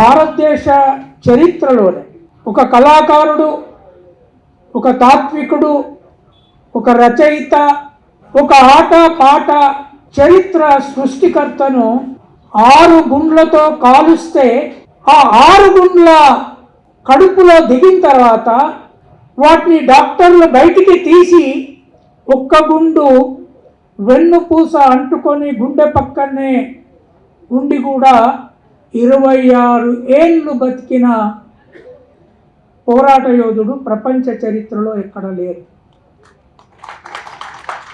భారతదేశ చరిత్రలోనే ఒక కళాకారుడు ఒక తాత్వికుడు ఒక రచయిత ఒక ఆట పాట చరిత్ర సృష్టికర్తను ఆరు గుండ్లతో కాలుస్తే ఆ ఆరు గుండ్ల కడుపులో దిగిన తర్వాత వాటిని డాక్టర్లు బయటికి తీసి ఒక్క గుండు వెన్నుపూస అంటుకొని గుండె పక్కనే ఉండి కూడా ఇరవై ఆరు ఏళ్ళు బతికిన పోరాట యోధుడు ప్రపంచ చరిత్రలో ఎక్కడ లేరు.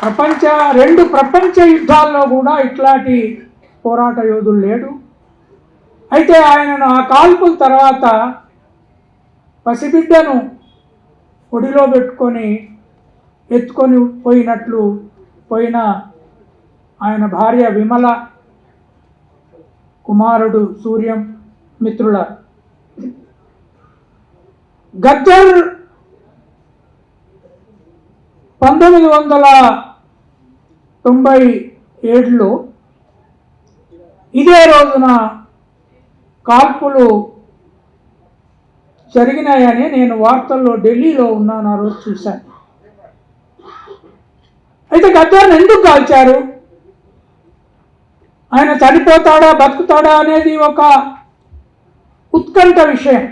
ప్రపంచ రెండు ప్రపంచ యుద్ధాల్లో కూడా ఇట్లాంటి పోరాట యోధుడు లేడు. అయితే ఆయనను ఆ కాల్పుల తర్వాత పసిబిడ్డను ఒడిలో పెట్టుకొని ఎత్తుకొని పోయినట్లు పోయిన ఆయన భార్య విమల కుమారుడు సూర్యం మిత్రుల. గద్దర్ పంతొమ్మిది వందల తొంభై ఏడులో ఇదే రోజున కాల్పులు జరిగినాయని నేను వార్తల్లో ఢిల్లీలో ఉన్నాను ఆ రోజు చూశాను. అయితే గద్దాన్ని ఎందుకు కాల్చారు? ఆయన చనిపోతాడా బతుకుతాడా అనేది ఒక ఉత్కంఠ విషయం.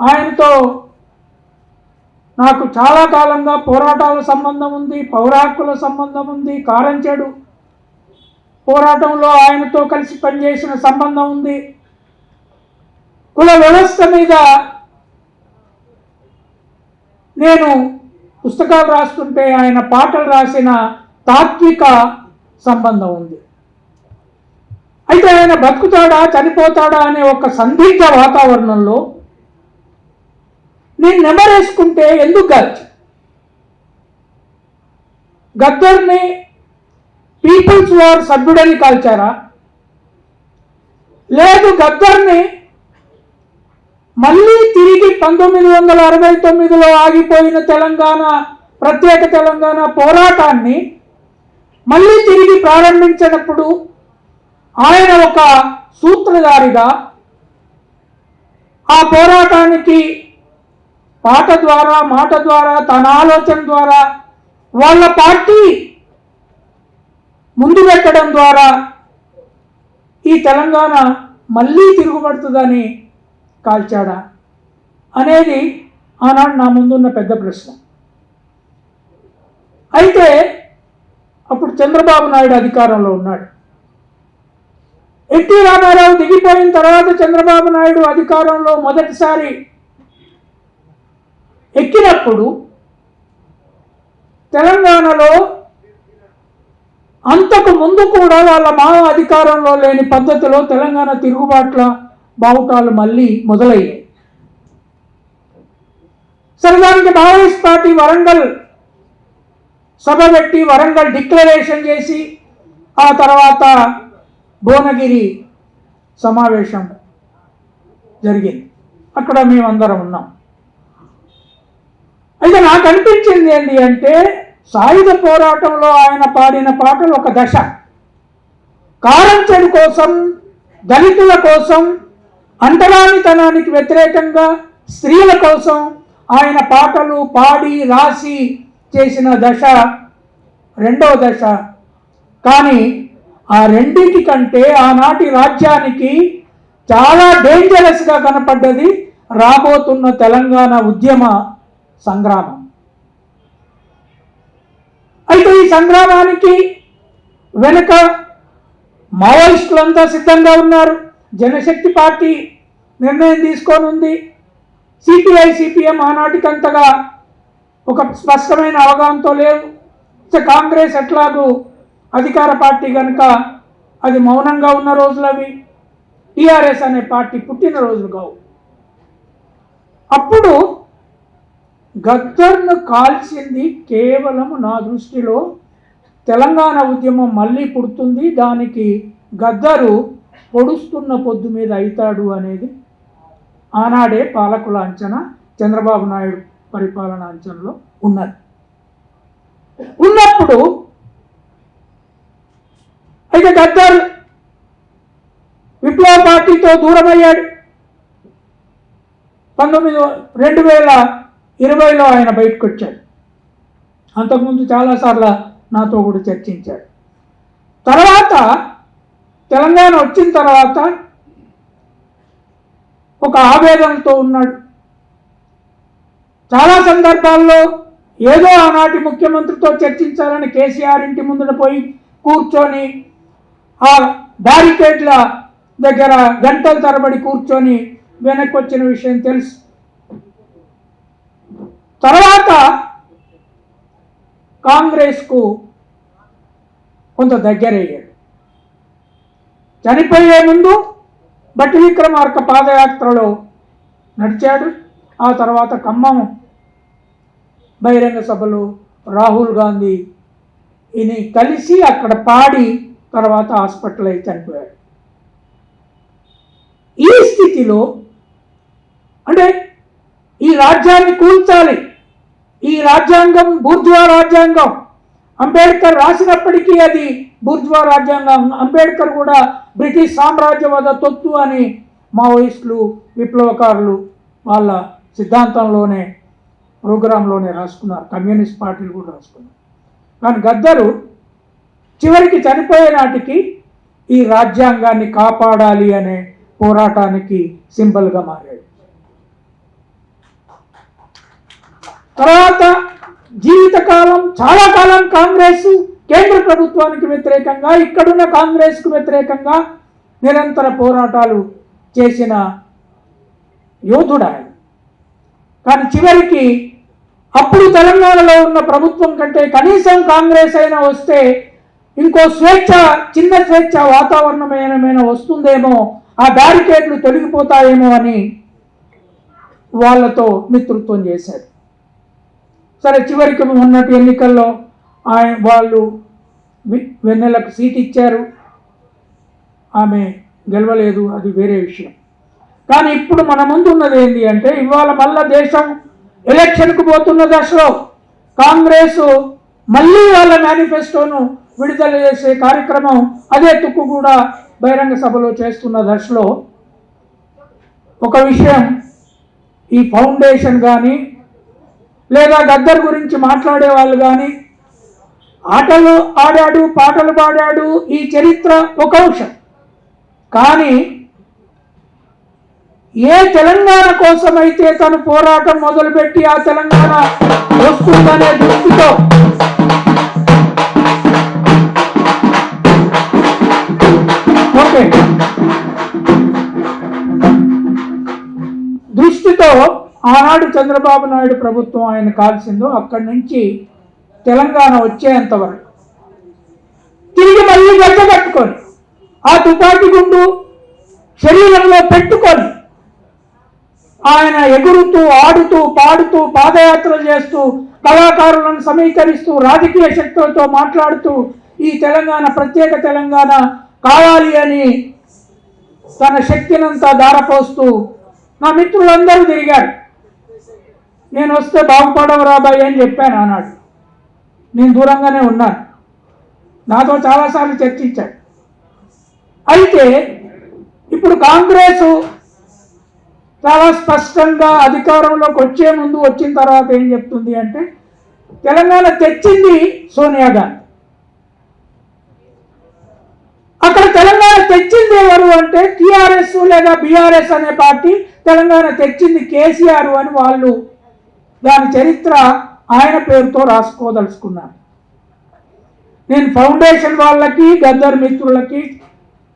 ఆయనతో నాకు చాలా కాలంగా పోరాటాల సంబంధం ఉంది పౌరాకుల సంబంధం ఉంది కారంచెడు పోరాటంలో ఆయనతో కలిసి పనిచేసిన సంబంధం ఉంది. కుల వ్యవస్థ మీద నేను పుస్తకాలు రాస్తుంటే ఆయన పాటలు రాసిన తాత్విక సంబంధం ఉంది. అయితే ఆయన బతుకుతాడా చనిపోతాడా అనే ఒక సందిగ్ధ వాతావరణంలో నేను నెమరేసుకుంటే ఎందుకు గద్ గద్దర్ని పీపుల్స్ వార్ సభ్యుడని కాల్చారా? లేదు గద్దర్ని మళ్ళీ తిరిగి పంతొమ్మిది వందల అరవై తొమ్మిదిలో ఆగిపోయిన తెలంగాణ ప్రత్యేక తెలంగాణ పోరాటాన్ని మళ్ళీ తిరిగి ప్రారంభించినప్పుడు ఆయన ఒక సూత్రధారిగా ఆ పోరాటానికి పాట ద్వారా మాట ద్వారా తన ఆలోచన ద్వారా వాళ్ళ పార్టీ ముందు పెట్టడం ద్వారా ఈ తెలంగాణ మళ్ళీ తిరుగుబడుతుందని కాల్చాడా అనేది ఆనాడు నా ముందున్న పెద్ద ప్రశ్న. అయితే అప్పుడు చంద్రబాబు నాయుడు అధికారంలో ఉన్నాడు. ఎన్టీ రామారావు దిగిపోయిన తర్వాత చంద్రబాబు నాయుడు అధికారంలో మొదటిసారి ఎక్కినప్పుడు తెలంగాణలో అంతకు ముందు కూడా వాళ్ళ మా అధికారంలో లేని పద్ధతిలో తెలంగాణ తిరుగుబాట్ల బావుటాలు మళ్ళీ మొదలయ్యాయి. సరే దానికి మావోయిస్ట్ పార్టీ వరంగల్ సభ పెట్టి వరంగల్ డిక్లరేషన్ చేసి ఆ తర్వాత భువనగిరి సమావేశం జరిగింది. అక్కడ మేమందరం ఉన్నాం. అయితే నాకు అనిపించింది ఏంటి అంటే సాయుధ పోరాటంలో ఆయన పాడిన పాటలు ఒక దశ. కారంచెడు కోసం దళితుల కోసం అంటరానితనానికి వ్యతిరేకంగా స్త్రీల కోసం ఆయన పాటలు పాడి రాసి చేసిన దశ రెండవ దశ. కానీ ఆ రెండింటి కంటే ఆనాటి రాజ్యానికి చాలా డేంజరస్గా కనపడ్డది రాబోతున్న తెలంగాణ ఉద్యమ సంగ్రామం. అయితే ఈ సంగ్రామానికి వెనుక మావోయిస్టులంతా సిద్ధంగా ఉన్నారు. జనశక్తి పార్టీ నిర్ణయం తీసుకొని ఉంది సిపిఐ సిపిఎం ఆనాటికంతగా ఒక స్పష్టమైన అవగాహనతో లేవు. కాంగ్రెస్ ఎట్లాగూ అధికార పార్టీ కనుక అది మౌనంగా ఉన్న రోజులు అవి. టీఆర్ఎస్ అనే పార్టీ పుట్టిన రోజులు కావు. అప్పుడు గద్దర్ను కాల్చింది కేవలం నా దృష్టిలో తెలంగాణ ఉద్యమం మళ్ళీ పుడుతుంది దానికి గద్దరు పొడుస్తున్న పొద్దు మీద అవుతాడు అనేది ఆనాడే పాలకుల అంచనా చంద్రబాబు నాయుడు పరిపాలన అంచనలో ఉన్నది. ఉన్నప్పుడు ఇక గద్దర్ విప్లవ పార్టీతో దూరమయ్యాడు. పంతొమ్మిది రెండు వేల ఇరవైలో ఆయన బయటకు వచ్చాడు అంతకుముందు చాలాసార్లు నాతో కూడా చర్చించాడు. తర్వాత తెలంగాణ వచ్చిన తర్వాత ఒక ఆవేదనతో ఉన్నాడు. చాలా సందర్భాల్లో ఏదో ఆనాటి ముఖ్యమంత్రితో చర్చించాలని కేసీఆర్ ఇంటి ముందర పోయి కూర్చొని ఆ బ్యారికేడ్ల దగ్గర గంటల తరబడి కూర్చొని వెనక్కి వచ్చిన విషయం తెలుసు. తర్వాత కాంగ్రెస్కు కొంత దగ్గరయ్యాడు. చనిపోయే ముందు బట్టి విక్రమార్క పాదయాత్రలో నడిచాడు. ఆ తర్వాత ఖమ్మం బహిరంగ సభలో రాహుల్ గాంధీ ఈయన కలిసి అక్కడ పాడి తర్వాత హాస్పిటల్ అయి చనిపోయాడు. ఈ స్థితిలో అంటే ఈ రాజ్యాన్ని కూల్చాలి. ఈ రాజ్యాంగం బూర్జువా రాజ్యాంగం. అంబేద్కర్ రాసినప్పటికీ అది బూర్జువా రాజ్యాంగం. అంబేద్కర్ కూడా బ్రిటిష్ సామ్రాజ్యవాద తొత్తు అని మావోయిస్టులు విప్లవకారులు వాళ్ళ సిద్ధాంతంలోనే ప్రోగ్రాంలోనే రాసుకున్నారు. కమ్యూనిస్ట్ పార్టీలు కూడా రాసుకున్నారు. కానీ గద్దరు చివరికి చనిపోయే నాటికి ఈ రాజ్యాంగాన్ని కాపాడాలి అనే పోరాటానికి సింబల్గా మారాడు. తర్వాత జీవితకాలం చాలా కాలం కాంగ్రెస్ కేంద్ర ప్రభుత్వానికి వ్యతిరేకంగా ఇక్కడున్న కాంగ్రెస్కు వ్యతిరేకంగా నిరంతర పోరాటాలు చేసిన యోధుడు ఆయన కానీ చివరికి అప్పుడు తెలంగాణలో ఉన్న ప్రభుత్వం కంటే కనీసం కాంగ్రెస్ అయినా వస్తే ఇంకో స్వేచ్ఛ చిన్న స్వేచ్ఛ వాతావరణం ఏమైనా వస్తుందేమో ఆ బ్యారికేడ్లు తొలగిపోతాయేమో అని వాళ్ళతో మిత్రత్వం చేశారు సరే చివరికి ఉన్నట్టు ఎన్నికల్లో ఆయన వాళ్ళు వెన్నెలకు సీట్ ఇచ్చారు. ఆమె గెలవలేదు అది వేరే విషయం. కానీ ఇప్పుడు మన ముందు ఉన్నది ఏంటి అంటే ఇవాళ మళ్ళా దేశం ఎలక్షన్కు పోతున్న దశలో కాంగ్రెస్ మళ్ళీ వాళ్ళ మేనిఫెస్టోను విడుదల చేసే కార్యక్రమం అదే తుక్కు కూడా బహిరంగ సభలో చేస్తున్న దశలో ఒక విషయం ఈ ఫౌండేషన్ కానీ లేదా గద్దర్ గురించి మాట్లాడే వాళ్ళు కానీ ఆటలు ఆడాడు పాటలు పాడాడు ఈ చరిత్ర ఒక అంశం. కానీ ఏ తెలంగాణ కోసమైతే తను పోరాటం మొదలుపెట్టి ఆ తెలంగాణ వస్తుందనే దృష్టితో ఆనాడు చంద్రబాబు నాయుడు ప్రభుత్వం ఆయన కాల్సిందో అక్కడి నుంచి తెలంగాణ వచ్చేంత వరకు. తిరిగి మళ్ళీ గడ్డ కట్టుకొని ఆ తుపాకీ గుండు శరీరంలో పెట్టుకొని ఆయన ఎగురుతూ ఆడుతూ పాడుతూ పాదయాత్రలు చేస్తూ కళాకారులను సమీకరిస్తూ రాజకీయ శక్తులతో మాట్లాడుతూ ఈ తెలంగాణ ప్రత్యేక తెలంగాణ కావాలి అని తన శక్తినంతా దారపోస్తూ నా మిత్రులందరూ తిరిగారు. నేను వస్తే బాగుపడవు రాబాయి అని చెప్పాను అన్నాడు నేను దూరంగానే ఉన్నాను. నాతో చాలాసార్లు చర్చించాడు. అయితే ఇప్పుడు కాంగ్రెస్ చాలా స్పష్టంగా అధికారంలోకి వచ్చే ముందు వచ్చిన తర్వాత ఏం చెప్తుంది అంటే తెలంగాణ తెచ్చింది సోనియా గాంధీ. అక్కడ తెలంగాణ తెచ్చింది ఎవరు అంటే టీఆర్ఎస్ లేదా బీఆర్ఎస్ అనే పార్టీ తెలంగాణ తెచ్చింది కేసీఆర్ అని వాళ్ళు దాని చరిత్ర ఆయన పేరుతో రాసుకోదలుచుకున్నాను. నేను ఫౌండేషన్ వాళ్ళకి గద్దర్ మిత్రులకి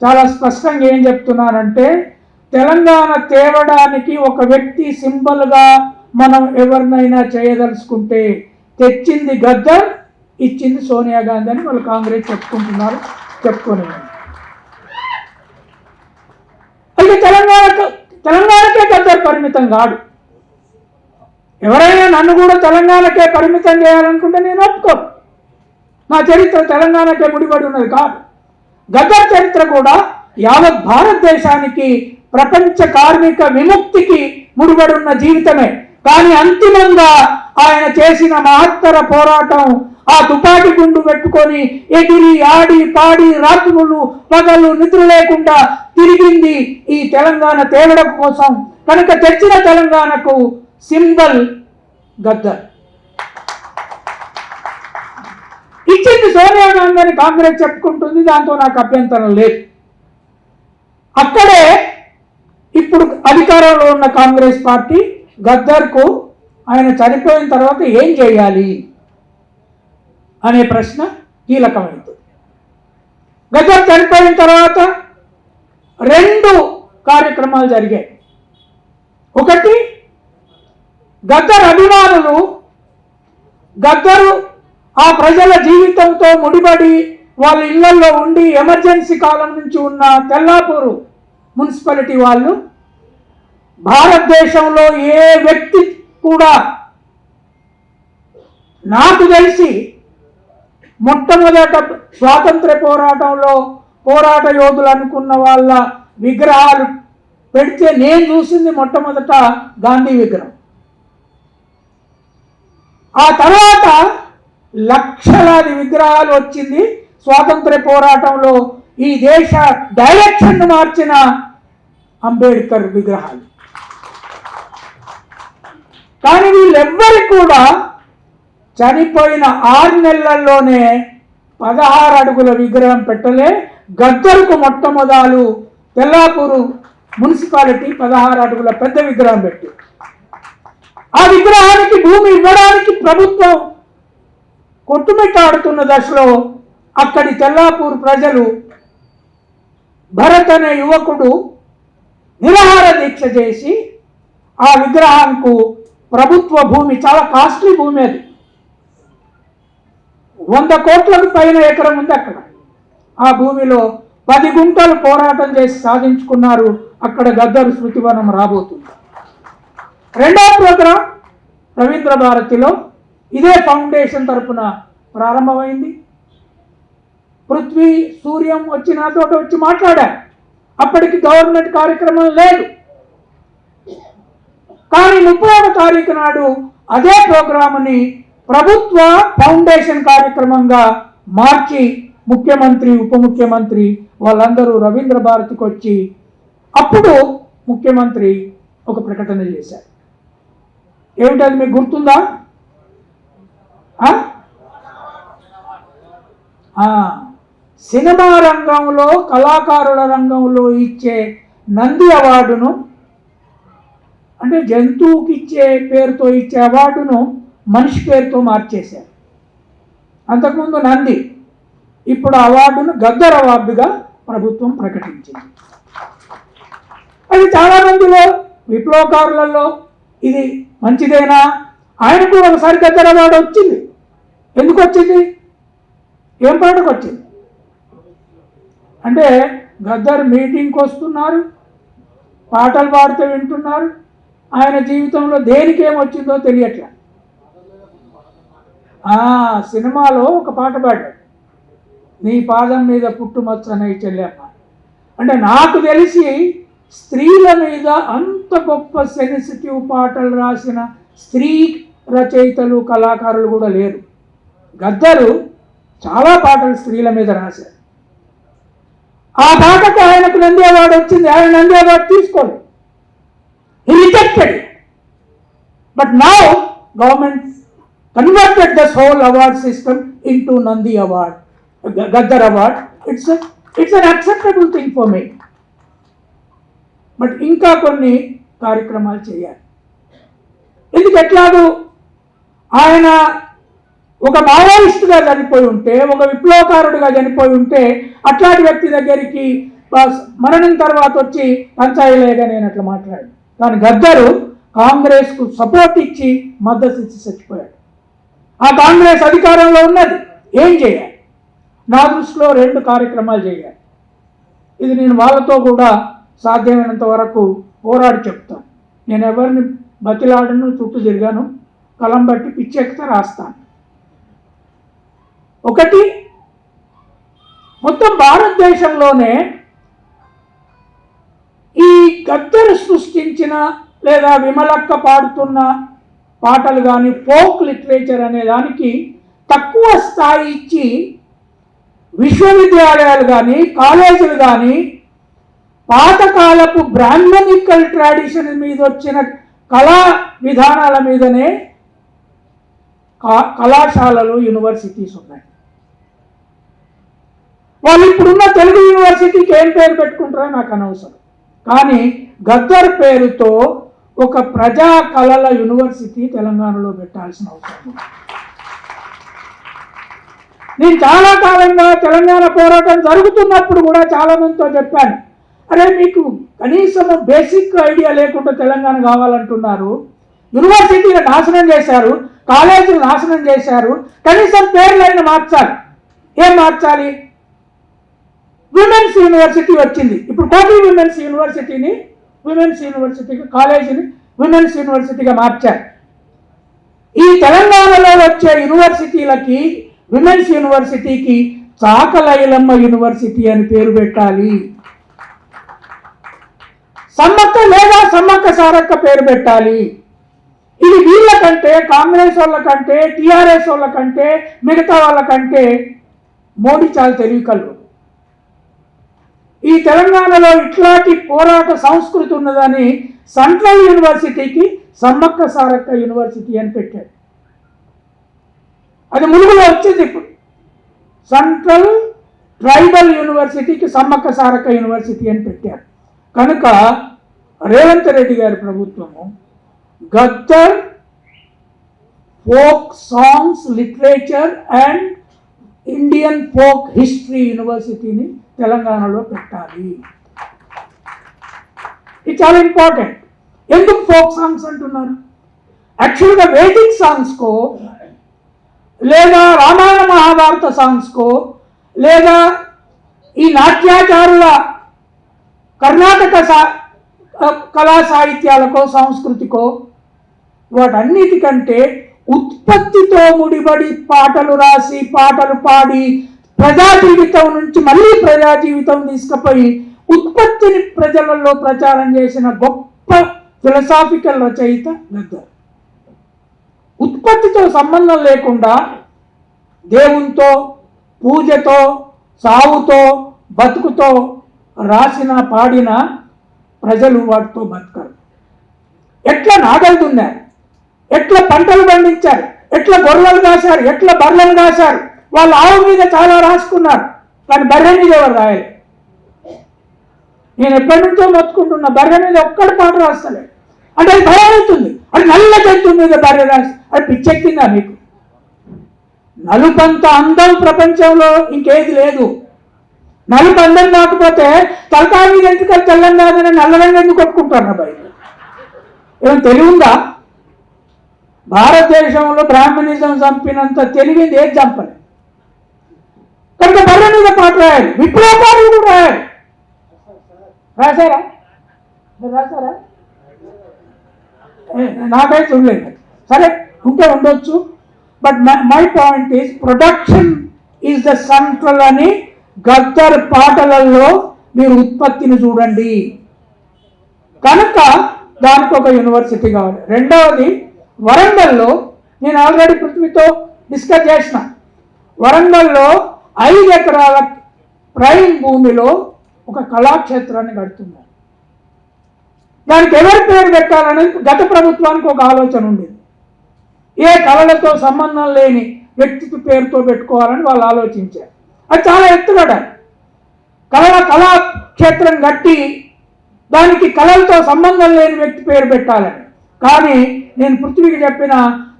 చాలా స్పష్టంగా ఏం చెప్తున్నానంటే తెలంగాణ తేవడానికి ఒక వ్యక్తి సింబల్గా మనం ఎవరినైనా చేయదలుచుకుంటే తెచ్చింది గద్దర్ ఇచ్చింది సోనియా గాంధీ అని వాళ్ళు కాంగ్రెస్ చెప్పుకుంటున్నారు చెప్పుకొని అయితే తెలంగాణకు తెలంగాణకే గద్దర్ పరిమితం కాడు. ఎవరైనా నన్ను కూడా తెలంగాణకే పరిమితం చేయాలనుకుంటే నేను ఒప్పుకోను. నా చరిత్ర తెలంగాణకే ముడిపడి ఉన్నది కాదు. గద్దర్ చరిత్ర కూడా యావత్ భారతదేశానికి ప్రపంచ కార్మిక విముక్తికి ముడిపడి ఉన్న జీవితమే. కానీ అంతిమంగా ఆయన చేసిన మహత్తర పోరాటం ఆ తుపాటి గుండు పెట్టుకొని ఎగిరి ఆడి పాడి రాత్రులు పగలు నిద్ర లేకుండా తిరిగింది ఈ తెలంగాణ తేలడం కోసం. కనుక తెచ్చిన తెలంగాణకు సింబల్ గద్దర్. ఇచ్చింది సోనియా గాంధీ అని కాంగ్రెస్ చెప్పుకుంటుంది దాంతో నాకు అభ్యంతరం లేదు. అక్కడే ఇప్పుడు అధికారంలో ఉన్న కాంగ్రెస్ పార్టీ గద్దర్కు ఆయన చనిపోయిన తర్వాత ఏం చేయాలి అనే ప్రశ్న కీలకమైంది. గద్దర్ చనిపోయిన తర్వాత రెండు కార్యక్రమాలు జరిగాయి. ఒకటి గద్దర్ అభిమానులు గద్దరు ఆ ప్రజల జీవితంతో ముడిపడి వాళ్ళ ఇళ్ళలో ఉండి ఎమర్జెన్సీ కాలం నుంచి ఉన్న తెల్లాపూరు మున్సిపాలిటీ వాళ్ళు భారతదేశంలో ఏ వ్యక్తి కూడా నాకు తెలిసి మొట్టమొదట స్వాతంత్ర పోరాటంలో పోరాట యోధులు అనుకున్న వాళ్ళ విగ్రహాలు పెడితే నేను చూసింది మొట్టమొదట గాంధీ విగ్రహం. ఆ తర్వాత లక్షలాది విగ్రహాలు వచ్చింది. స్వాతంత్ర పోరాటంలో ఈ దేశ డైరెక్షన్ మార్చిన అంబేద్కర్ విగ్రహాలు. కానీ వీళ్ళెవ్వరికి కూడా చనిపోయిన ఆరు నెలల్లోనే పదహారు అడుగుల విగ్రహం పెట్టలే. గద్దరుకు మొట్టమొదలు తెల్లాపూరు మున్సిపాలిటీ పదహారు అడుగుల పెద్ద విగ్రహం పెట్టి ఆ విగ్రహానికి భూమి ఇవ్వడానికి ప్రభుత్వం కొట్టుమిట్టాడుతున్న దశలో అక్కడి తెల్లాపూర్ ప్రజలు భరత్ అనే యువకుడు నిరాహార దీక్ష చేసి ఆ విగ్రహానికి ప్రభుత్వ భూమి చాలా కాస్ట్లీ భూమి అది. వంద కోట్లకు పైన ఎకరం ఉంది అక్కడ. ఆ భూమిలో పది గుంటలు పోరాటం చేసి సాధించుకున్నారు అక్కడ గద్దరు శృతివనం రాబోతుంది. రెండవ ప్రోగ్రాం రవీంద్ర భారతిలో ఇదే ఫౌండేషన్ తరపున ప్రారంభమైంది. పృథ్వీ సూర్యం వచ్చి నాతో వచ్చి మాట్లాడారు. అప్పటికి గవర్నమెంట్ కార్యక్రమం లేదు. కానీ ముప్పైవ తారీఖు నాడు అదే ప్రోగ్రాంని ప్రభుత్వ ఫౌండేషన్ కార్యక్రమంగా మార్చి ముఖ్యమంత్రి ఉప ముఖ్యమంత్రి వాళ్ళందరూ రవీంద్ర భారతికి వచ్చి అప్పుడు ముఖ్యమంత్రి ఒక ప్రకటన చేశారు. ఏమిటది మీకు గుర్తుందా? ఆ? సినిమా రంగంలో కళాకారుల రంగంలో ఇచ్చే నంది అవార్డును అంటే జంతువుకి ఇచ్చే పేరుతో ఇచ్చే అవార్డును మనిషి పేరుతో మార్చేశారు. అంతకుముందు నంది ఇప్పుడు అవార్డును గద్దర్ అవార్డుగా ప్రభుత్వం ప్రకటించింది. అది చాలా మందిలో విప్లవకారులలో ఇది మంచిదేనా? ఆయన కూడా ఒకసారి దగ్గర అవార్డు వచ్చింది. ఎందుకు వచ్చింది? ఏం పాటకు వచ్చింది? అంటే గద్దర్ మీటింగ్కి వస్తున్నారు పాటలు పాడుతూ వింటున్నారు. ఆయన జీవితంలో దేనికి ఏమొచ్చిందో తెలియట్లే. సినిమాలో ఒక పాట పాడాడు. నీ పాదం మీద పుట్టుమచ్చనై చెల్లెమ్మ. అంటే నాకు తెలిసి స్త్రీల మీద అంత గొప్ప సెన్సిటివ్ పాటలు రాసిన స్త్రీ రచయితలు కళాకారులు కూడా లేరు. గద్దరు చాలా పాటలు స్త్రీల మీద రాశారు. ఆ పాటకు ఆయనకు నంది అవార్డు వచ్చింది. ఆయన నంది అవార్డు తీసుకోరు he rejected but now government converted the soul award system in Nandi award Gaddar award it's it's unacceptable thing for me but ఇంకా కొన్ని కార్యక్రమాలు చేయాలి. ఎందుకు ఎట్లాగూ ఆయన ఒక మావోయిస్టుగా చనిపోయి ఉంటే ఒక విప్లవకారుడిగా చనిపోయి ఉంటే అట్లాంటి వ్యక్తి దగ్గరికి మరణం తర్వాత వచ్చి పంచాయలేగా నేను అట్లా మాట్లాడు కానీ గద్దరు కాంగ్రెస్కు సపోర్ట్ ఇచ్చి మద్దతు ఇచ్చి చచ్చిపోయాడు. ఆ కాంగ్రెస్ అధికారంలో ఉన్నది. ఏం చేయాలి? నా దృష్టిలో రెండు కార్యక్రమాలు చేయాలి. ఇది నేను వాళ్ళతో కూడా సాధ్యమైనంత వరకు పోరాడి చెప్తాను. నేను ఎవరిని బతిలాడను చుట్టూ తిరిగాను కలం బట్టి పిచ్చెక్కితే రాస్తాను. ఒకటి మొత్తం భారతదేశంలోనే ఈ గద్దరు సృష్టించిన లేదా విమలక్క పాడుతున్న పాటలు కానీ ఫోక్ లిటరేచర్ అనే దానికి తక్కువ స్థాయి ఇచ్చి విశ్వవిద్యాలయాలు కానీ కాలేజీలు కానీ పాతకాలపు బ్రాహ్మణికల్ ట్రాడిషన్ మీద వచ్చిన కళా విధానాల మీదనే కళాశాలలు యూనివర్సిటీస్ ఉన్నాయి. వాళ్ళు ఇప్పుడున్న తెలుగు యూనివర్సిటీకి ఏం పేరు పెట్టుకుంటారో నాకు అనవసరం. కానీ గద్దర్ పేరుతో ఒక ప్రజా కళల యూనివర్సిటీ తెలంగాణలో పెట్టాల్సిన అవసరం నేను చాలా కాలంగా తెలంగాణ పోరాటం జరుగుతున్నప్పుడు కూడా చాలా మందితో చెప్పాను. అరే మీకు కనీసం బేసిక్ ఐడియా లేకుండా తెలంగాణ కావాలంటున్నారు. యూనివర్సిటీలు నాశనం చేశారు కాలేజీలు నాశనం చేశారు కనీసం పేర్లైనా మార్చాలి. ఏం మార్చాలి? విమెన్స్ యూనివర్సిటీ వచ్చింది. ఇప్పుడు కోటి విమెన్స్ యూనివర్సిటీని విమెన్స్ యూనివర్సిటీకి కాలేజీని విమెన్స్ యూనివర్సిటీగా మార్చారు. ఈ తెలంగాణలో వచ్చే యూనివర్సిటీలకి విమెన్స్ యూనివర్సిటీకి చాకలైలమ్మ యూనివర్సిటీ అని పేరు పెట్టాలి. సమ్మక్క లేదా సమ్మక్క సారక్క పేరు పెట్టాలి. ఇది వీళ్ళకంటే కాంగ్రెస్ వాళ్ళకంటే టిఆర్ఎస్ వాళ్ళకంటే మిగతా వాళ్ళకంటే మోడీ చాలా తెలివికలు ఈ తెలంగాణలో ఇట్లాంటి పోరాట సంస్కృతి ఉన్నదని సెంట్రల్ యూనివర్సిటీకి సమ్మక్క సారక్క యూనివర్సిటీ అని పెట్టాడు అది ములుగులో వచ్చింది ఇప్పుడు. సెంట్రల్ ట్రైబల్ యూనివర్సిటీకి సమ్మక్క సారక్క యూనివర్సిటీ అని పెట్టారు. కనుక రేవంత్ రెడ్డి గారి ప్రభుత్వము Gaddar folk songs literature and Indian folk history యూనివర్సిటీని తెలంగాణలో పెట్టాలి. ఇది చాలా ఇంపార్టెంట్. ఎందుకు ఫోక్ సాంగ్స్ అంటున్నారు? యాక్చువల్గా వేదిక్ సాంగ్స్కో లేదా రామాయణ మహాభారత సాంగ్స్కో లేదా ఈ నాట్యాచారుల కర్ణాటక సా కళా సాహిత్యాలకో సంస్కృతికో వాటన్నిటికంటే ఉత్పత్తితో ముడిపడి పాటలు రాసి పాటలు పాడి ప్రజా జీవితం నుంచి మళ్ళీ ప్రజా జీవితం తీసుకుపోయి ఉత్పత్తిని ప్రజలలో ప్రచారం చేసిన గొప్ప ఫిలసాఫికల్ రచయిత గద్దర్ ఉత్పత్తితో సంబంధం లేకుండా దేవునితో పూజతో సావుతో బతుకుతో రాసిన పాడిన ప్రజలు వాటితో బతకరు. ఎట్లా నాగలు దున్నారు ఎట్లా పంటలు పండించారు? ఎట్లా గొర్రెలు కాశారు? ఎట్లా బర్రెలు కాశారు? వాళ్ళ ఆవు మీద చాలా రాసుకున్నారు. కానీ బర్రె మీద ఎవరు రాయాలి? నేను ఎప్పటి నుంచో మొత్తుకుంటున్న బర్రె మీద ఒక్కడి పాట రాస్తలే అంటే అది భయం అవుతుంది అది నల్ల జంతువు మీద బర్రె రాసి అది పిచ్చెక్కిందా మీకు? నలుపంత అందం ప్రపంచంలో ఇంకేది లేదు. నలు అందం కాకపోతే తలకాయ మీద ఎందుకు తెల్లం కాదని నల్లరంగా ఎందుకు కొట్టుకుంటారు బయట? ఏమైనా తెలివిందా? భారతదేశంలో బ్రాహ్మణిజం చంపినంత తెలివింది ఏది చంపలేదు కనుక బర్ర మీద పాట రాయాలి విప్లవాలు కూడా రాయాలి. రాశారా? రాశారా? నాకైతే చూడలేదు. సరే ఉంటే ఉండొచ్చు. But my point is production is the central అని గద్దర్ పాటలలో మీరు ఉత్పత్తిని చూడండి. కనుక దానికి ఒక యూనివర్సిటీ కావాలి. రెండవది వరంగల్లో నేను ఆల్రెడీ పృథ్వీతో డిస్కస్ చేసిన. వరంగల్లో ఐదు ఎకరాల ప్రైమ్ భూమిలో ఒక కళాక్షేత్రాన్ని కడుతున్నారు. దానికి ఎవరి పేరు పెట్టాలనేది గత ప్రభుత్వానికి ఒక ఆలోచన ఉండేది ఏ కళలతో సంబంధం లేని వ్యక్తికి పేరుతో పెట్టుకోవాలని వాళ్ళు ఆలోచించారు. అది చాలా ఎత్తుగడ కళల కళాక్షేత్రం కట్టి దానికి కళలతో సంబంధం లేని వ్యక్తి పేరు పెట్టాలని కానీ నేను పృథ్వీకి చెప్పిన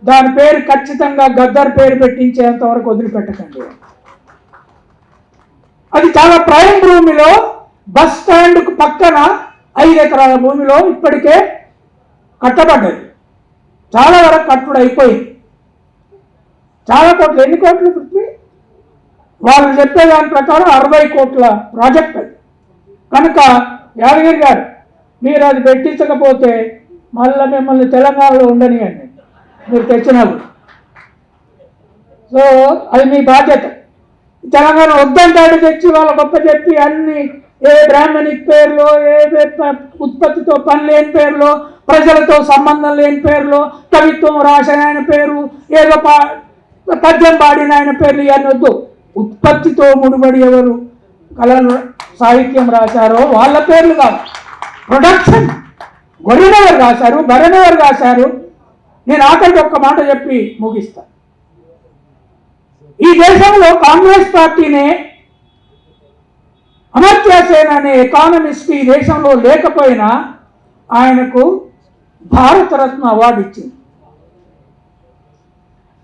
దాని పేరు ఖచ్చితంగా గద్దర్ పేరు పెట్టించేంత వరకు వదిలిపెట్టకండి. అది చాలా ప్రైమ్ భూమిలో బస్ స్టాండ్కు పక్కన ఐదు ఎకరాల భూమిలో ఇప్పటికే కట్టబడ్డది. చాలా వరకు కట్టుడు అయిపోయింది చాలా కోట్లు ఎన్ని కోట్లు వాళ్ళు చెప్పే దాని ప్రకారం అరవై కోట్ల ప్రాజెక్ట్ అది. కనుక యాదగిరి గారు మీరు అది పెట్టించకపోతే మళ్ళీ మిమ్మల్ని తెలంగాణలో ఉండనియండి. మీరు తెచ్చినారు. సో అది మీ బాధ్యత. తెలంగాణ వద్దంటాడు తెచ్చి వాళ్ళ గొప్ప చెప్పి అన్ని ఏ బ్రాహ్మణిక్ పేర్లో ఏ ఉత్పత్తితో పని లేని పేర్లో ప్రజలతో సంబంధం లేని పేర్లో కవిత్వం రాసిన ఆయన పేరు ఏదో పా పద్యం పాడిన ఆయన పేర్లు ఇవన్నీ వద్దు. ఉత్పత్తితో ముడిపడి ఎవరు కళలు సాహిత్యం రాశారో వాళ్ళ పేర్లు కాదు. ప్రొడక్షన్ గొర్రెనెవరు రాశారు? బర్రెనెవరు రాశారు? నేను ఆఖరికి ఒక్క మాట చెప్పి ముగిస్తా. ఈ దేశంలో కాంగ్రెస్ పార్టీనే అమర్త్య సేన్ అనే ఎకానమిస్ట్ ఈ దేశంలో లేకపోయినా ఆయనకు భారతరత్న అవార్డు ఇచ్చింది.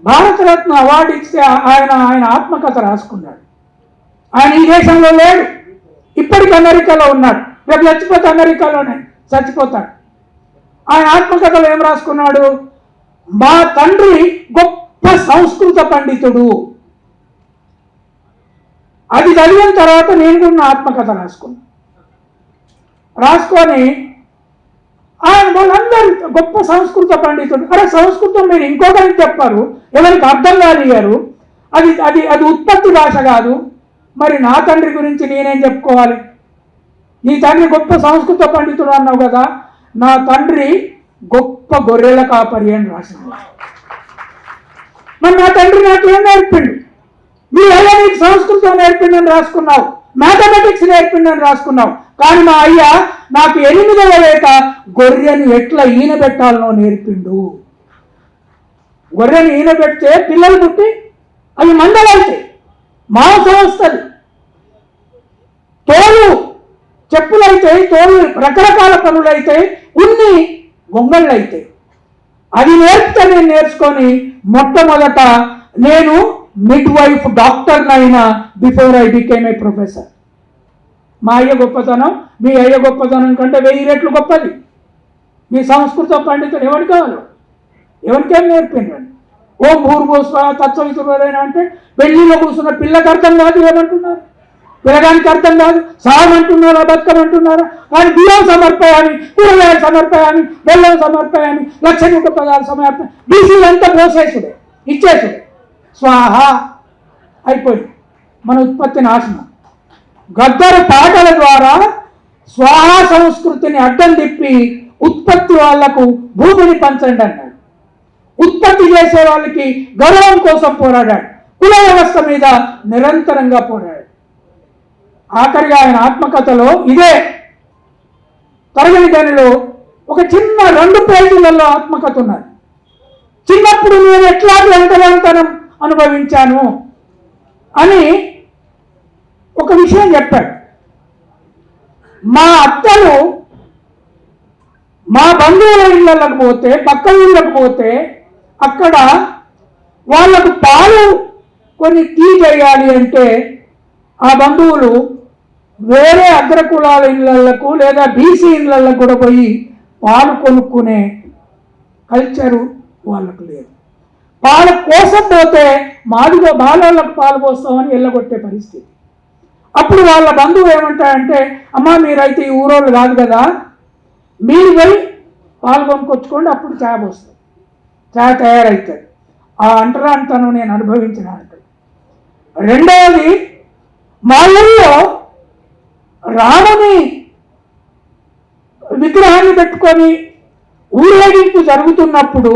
భారతరత్న అవార్డు ఇస్తే ఆయన ఆయన ఆత్మకథ రాసుకున్నాడు. ఆయన ఈ దేశంలో లేడు. ఇప్పటికి అమెరికాలో ఉన్నాడు. రేపు చచ్చిపోతే అమెరికాలోనే చచ్చిపోతాడు. ఆయన ఆత్మకథలో ఏం రాసుకున్నాడు? మా తండ్రి గొప్ప సంస్కృత పండితుడు. అది చదివిన తర్వాత నేను కూడా నా ఆత్మకథ రాసుకున్నాను రాసుకొని ఆయన వాళ్ళందరూ గొప్ప సంస్కృత పండితుడు అరే సంస్కృతం మీరు ఇంకొకరికి చెప్పారు ఎవరికి అర్థం కానియారు అది అది అది ఉత్పత్తి భాష కాదు. మరి నా తండ్రి గురించి నేనేం చెప్పుకోవాలి? నీ తండ్రి గొప్ప సంస్కృత పండితుడు అన్నావు కదా. నా తండ్రి గొప్ప గొర్రెల కాపరి అని రాసినాడు. మరి నా తండ్రి నాకు ఏం నేర్పిండు? మీ ఎలా నీకు సంస్కృతం నేర్పిండని రాసుకున్నావు. మ్యాథమెటిక్స్ నేర్పిండని రాసుకున్నాం. కానీ మా అయ్య నాకు ఎనిమిదవ వేట గొర్రెని ఎట్లా ఈన పెట్టాలనో నేర్పిండు. గొర్రెని ఈన పెడితే పిల్లలు పుట్టి అవి మందలవుతాయి మాంసం వస్తుంది. తోలు చెప్పులైతే తోలు రకరకాల పనులైతే ఉన్ని గొంగళ్ళు అయితే అది నేర్పితే నేను నేర్చుకొని మొట్టమొదట నేను మిడ్ వైఫ్ డాక్టర్ అయినా before I became a professor మా అయ్య గొప్పతనం మీ అయ్య గొప్పతనం కంటే వెయ్యి రెట్లు గొప్పది. మీ సంస్కృత పండితులు ఎవరికి కావాలి? ఎవరికేం నేర్పిండండి ఓ భూర్భూస్వ తత్వవితుడైనా అంటే పెళ్ళిలో కూర్చున్న పిల్లకి అర్థం కాదు ఏమంటున్నారు? పిల్లగానికి అర్థం కాదు సాగమంటున్నారా బతకమంటున్నారా? కానీ బియ్యం సమర్పయామి కూరగాయలు సమర్పయామి బెల్లం సమర్పయామి లక్ష నూట పదాలు సమర్ప బీసీలంతా పోసేసుడే ఇచ్చేసుడే. స్వాహ అయిపోయింది. మన ఉత్పత్తి నాశనం. గద్దరు పాటల ద్వారా స్వాహ సంస్కృతిని అడ్డం తిప్పి ఉత్పత్తి వాళ్ళకు భూమిని పంచండి అన్నాడు. ఉత్పత్తి చేసే వాళ్ళకి గౌరవం కోసం పోరాడాడు. కుల వ్యవస్థ మీద నిరంతరంగా పోరాడాడు. ఆఖరిగా ఆయన ఆత్మకథలో ఇదే తరగని గనిలో ఒక చిన్న రెండు పేజీలలో ఆత్మకథ ఉన్నది. చిన్నప్పుడు నేను ఎట్లా వెంటనంతనం అనుభవించాను అని ఒక విషయం చెప్పాడు. మా అత్తలు మా బంధువుల ఇళ్ళకు పోతే పక్క ఊళ్ళకి పోతే అక్కడ వాళ్ళకు పాలు కొన్ని టీ అంటే ఆ బంధువులు వేరే అగ్రకులాల ఇళ్ళకు లేదా బీసీ ఇళ్ళకు కూడా పోయి పాలు కొనుక్కునే కల్చరు వాళ్ళకు లేదు. పాలు కోసం మాదిగో బాలలకు పాలు పోస్తామని వెళ్ళగొట్టే పరిస్థితి. అప్పుడు వాళ్ళ బంధువు ఏమంటాడంటే అమ్మా మీరైతే ఈ ఊరోళ్ళు కాదు కదా. మీరు పోయి పాలు కొనుక్కొచ్చుకోండి అప్పుడు చాయ్ పోస్తుంది చాయ్ తయారవుతుంది ఆ అంటరాంతను నేను అనుభవించిన అంటాడు రెండవది మా ఊళ్ళో రాముని విగ్రహాన్ని పెట్టుకొని ఊరేగింపు జరుగుతున్నప్పుడు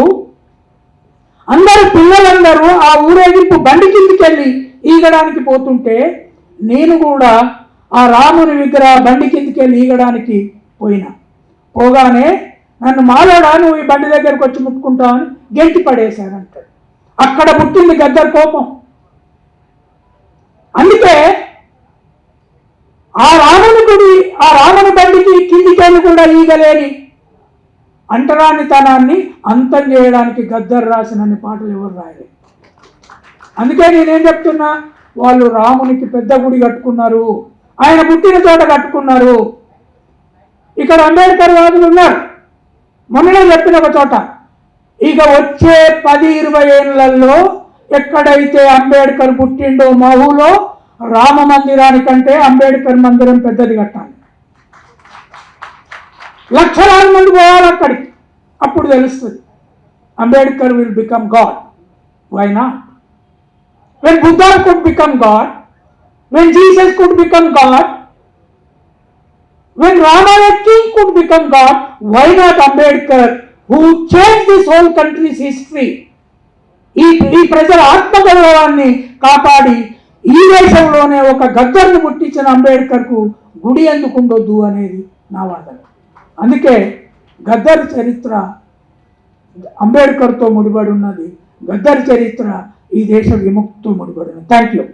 అందరు పిల్లలందరూ ఆ ఊరేగింపు బండి కిందికెళ్ళి ఈగడానికి పోతుంటే నేను కూడా ఆ రాముని విగ్రహ బండి కిందికెళ్ళి ఈగడానికి పోయినా. పోగానే నన్ను మాలోడా నువ్వు ఈ బండి దగ్గరకు వచ్చి ముట్టుకుంటావని గెంటి పడేశానంటాడు అక్కడ పుట్టింది గద్దర్ కోపం. అందుకే ఆ రాముని గుడి ఆ రాముని బండికి కిందికెళ్ళి కూడా ఈగలేని అంటరానితనాన్ని అంతం చేయడానికి గద్దర్ రాసినన్ని పాటలు ఎవరు రాయలేదు అందుకే నేనేం చెప్తున్నా వాళ్ళు రామునికి పెద్ద గుడి కట్టుకున్నారు ఆయన పుట్టిన చోట కట్టుకున్నారు. ఇక్కడ అంబేద్కర్ వాదులు ఉన్నారు. మొన్ననే చెప్పిన ఒక చోట. ఇక వచ్చే పది ఇరవై ఏళ్ళల్లో ఎక్కడైతే అంబేద్కర్ పుట్టిండో మా ఊళ్ళో రామ మందిరానికంటే అంబేద్కర్ మందిరం పెద్దది కట్టాలి. లక్షలాది మంది పోవాలి అక్కడికి. అప్పుడు తెలుస్తుంది Ambedkar will become god why నా when Buddha could become god when Jesus could become god when Ramayana king could become god why Ambedkar who change this whole country's history ఈ ఈ ప్రజల ఆత్మగౌరవాన్ని కాపాడి ఈ దేశంలోనే ఒక గద్దరిని ముట్టించిన అంబేద్కర్కు గుడి ఎందుకు ఉండొద్దు అనేది నా వాదన. అందుకే గద్దర్ చరిత్ర అంబేద్కర్తో ముడిపడి ఉన్నది. గద్దర్ చరిత్ర ఈ దేశ విముక్తితో ముడిపడి ఉన్నది. Thank you